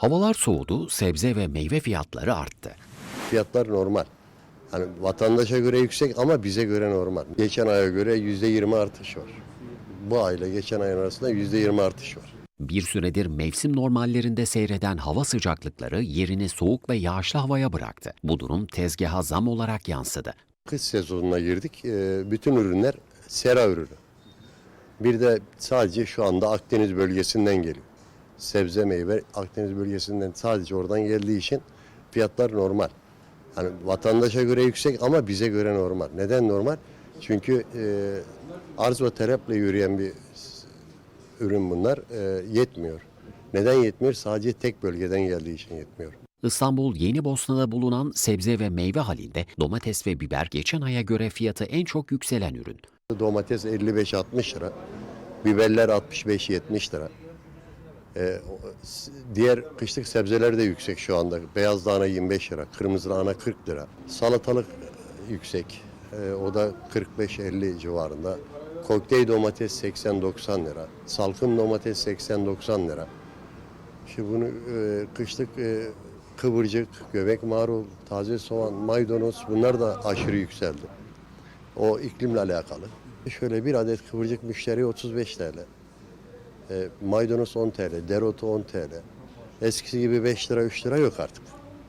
Havalar soğudu, sebze ve meyve fiyatları arttı. Fiyatlar normal. Hani vatandaşa göre yüksek ama bize göre normal. Geçen aya göre yüzde yirmi artış var. Bu ayla geçen ayın arasında yüzde yirmi artış var. Bir süredir mevsim normallerinde seyreden hava sıcaklıkları yerini soğuk ve yağışlı havaya bıraktı. Bu durum tezgaha zam olarak yansıdı. Kış sezonuna girdik. Ee, Bütün ürünler sera ürünü. Bir de sadece şu anda Akdeniz bölgesinden geliyor. Sebze meyve Akdeniz bölgesinden sadece oradan geldiği için fiyatlar normal. Hani vatandaşa göre yüksek ama bize göre normal. Neden normal? Çünkü e, arz ve taleple yürüyen bir ürün bunlar e, yetmiyor. Neden yetmiyor? Sadece tek bölgeden geldiği için yetmiyor. İstanbul Yeni Bosna'da bulunan sebze ve meyve halinde domates ve biber geçen aya göre fiyatı en çok yükselen ürün. Domates 55-60 lira. Biberler 65-70 lira. Ee, diğer kışlık sebzeler de yüksek şu anda. Beyaz lahana 25 lira, kırmızı lahana 40 lira. Salatalık e, yüksek. Ee, o da 45-50 civarında. Kokteyl domates 80-90 lira. Salkım domates 80-90 lira. Şimdi bunu e, kışlık e, kıvırcık, göbek marul, taze soğan, maydanoz bunlar da aşırı yükseldi. O iklimle alakalı. Şöyle bir adet kıvırcık müşteri 35 TL. E, maydanoz 10 TL, dereotu 10 TL. Eskisi gibi 5 lira 3 lira yok artık.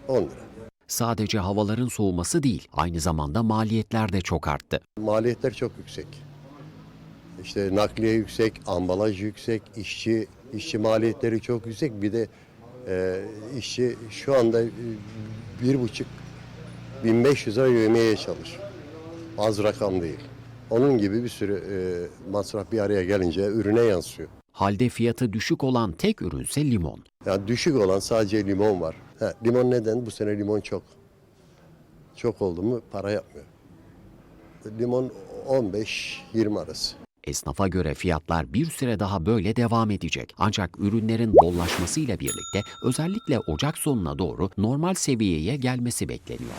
10 lira. Sadece havaların soğuması değil, aynı zamanda maliyetler de çok arttı. Maliyetler çok yüksek. İşte nakliye yüksek, ambalaj yüksek, işçi işçi maliyetleri çok yüksek. Bir de e, işçi şu anda e, bir buçuk 1500 lira yövmeye çalışıyor. Az rakam değil. Onun gibi bir sürü e, masraf bir araya gelince ürüne yansıyor. Halde fiyatı düşük olan tek ürünse limon. Yani düşük olan sadece limon var. Ha, limon neden? Bu sene limon çok. Çok oldu mu para yapmıyor. Limon 15-20 arası. Esnafa göre fiyatlar bir süre daha böyle devam edecek. Ancak ürünlerin bollaşmasıyla birlikte özellikle Ocak sonuna doğru normal seviyeye gelmesi bekleniyor.